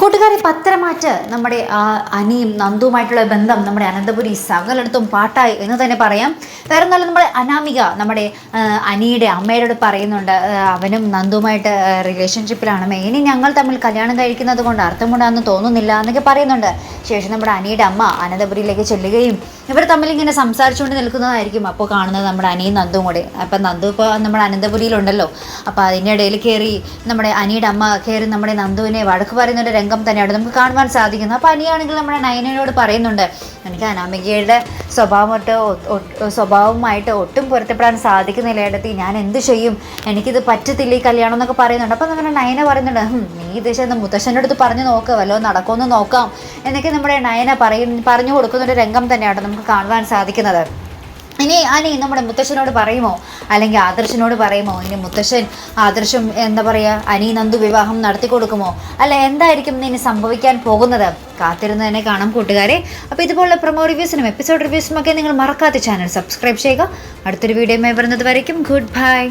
കൂട്ടുകാരെ പത്രമാറ്റ് നമ്മുടെ അനിയും നന്ദുവുമായിട്ടുള്ള ബന്ധം നമ്മുടെ അനന്തപുരി സകലയിടത്തും പാട്ടായി എന്ന് തന്നെ പറയാം. വേറെ നല്ല നമ്മുടെ അനാമിക നമ്മുടെ അനിയുടെ അമ്മയോട് പറയുന്നുണ്ട് അവനും നന്ദുവുമായിട്ട് റിലേഷൻഷിപ്പിലാണ് ഇനി ഞങ്ങൾ തമ്മിൽ കല്യാണം കഴിക്കുന്നത് കൊണ്ട് അർത്ഥമുണ്ടാന്ന് തോന്നുന്നില്ല എന്നൊക്കെ പറയുന്നുണ്ട്. ശേഷം നമ്മുടെ അനിയുടെ അമ്മ അനന്തപുരിയിലേക്ക് ചെല്ലുകയും ഇവർ തമ്മിൽ ഇങ്ങനെ സംസാരിച്ചുകൊണ്ട് നിൽക്കുന്നതായിരിക്കും അപ്പോൾ കാണുന്നത് നമ്മുടെ അനിയും നന്ദും കൂടെ. അപ്പം നന്ദു ഇപ്പോൾ നമ്മുടെ അനന്തപുരിയിലുണ്ടല്ലോ. അപ്പോൾ അതിന്റെ ഇടയിൽ കയറി നമ്മുടെ അനിയുടെ അമ്മ കയറി നമ്മുടെ നന്ദുവിനെ വഴക്ക് പറയുന്ന ഒരു രംഗം തന്നെയാണ് നമുക്ക് കാണുവാൻ സാധിക്കുന്നത് അപ്പോൾ അനിയാണെങ്കിൽ നമ്മുടെ നയനയോട് പറയുന്നുണ്ട് എനിക്ക് അനാമികയുടെ സ്വഭാവമായിട്ട് ഒ- ഒ- ഒട്ടും പൊരുത്തപ്പെടാൻ സാധിക്കുന്നില്ല ഏടത്തി ഞാൻ എന്ത് ചെയ്യും? എനിക്കിത് പറ്റത്തില്ല ഈ കല്യാണം എന്നൊക്കെ പറയുന്നുണ്ട്. അപ്പം നമ്മുടെ നയന പറയുന്നുണ്ട് നീ ഇത് ചെന്ന് മുത്തശ്ശന്റെ അടുത്ത് പറഞ്ഞു നോക്കുക വല്ലോ നടക്കുമെന്ന് നോക്കാം എന്നൊക്കെ നമ്മുടെ നയന പറയും പറഞ്ഞു കൊടുക്കുന്ന ഒരു രംഗം തന്നെയാണ് നമുക്ക് കാണുവാൻ സാധിക്കുന്നത്. ഇനി അനി നമ്മുടെ മുത്തശ്ശനോട് പറയുമോ? അല്ലെങ്കിൽ ആദർശനോട് പറയുമോ? ഇനി മുത്തശ്ശൻ ആദർശം എന്താ പറയുക അനി നന്ദു വിവാഹം നടത്തി കൊടുക്കുമോ? അല്ല എന്തായിരിക്കും ഇനി സംഭവിക്കാൻ പോകുന്നത്? കാത്തിരുന്ന് തന്നെ കാണാം കൂട്ടുകാരെ. അപ്പോൾ ഇതുപോലുള്ള പ്രൊമോ റിവ്യൂസിനും എപ്പിസോഡ് റിവ്യൂസിനും ഒക്കെ നിങ്ങൾ മറക്കാത്ത ചാനൽ സബ്സ്ക്രൈബ് ചെയ്യുക. അടുത്തൊരു വീഡിയോ വരുന്നത് വരയ്ക്കും. Good bye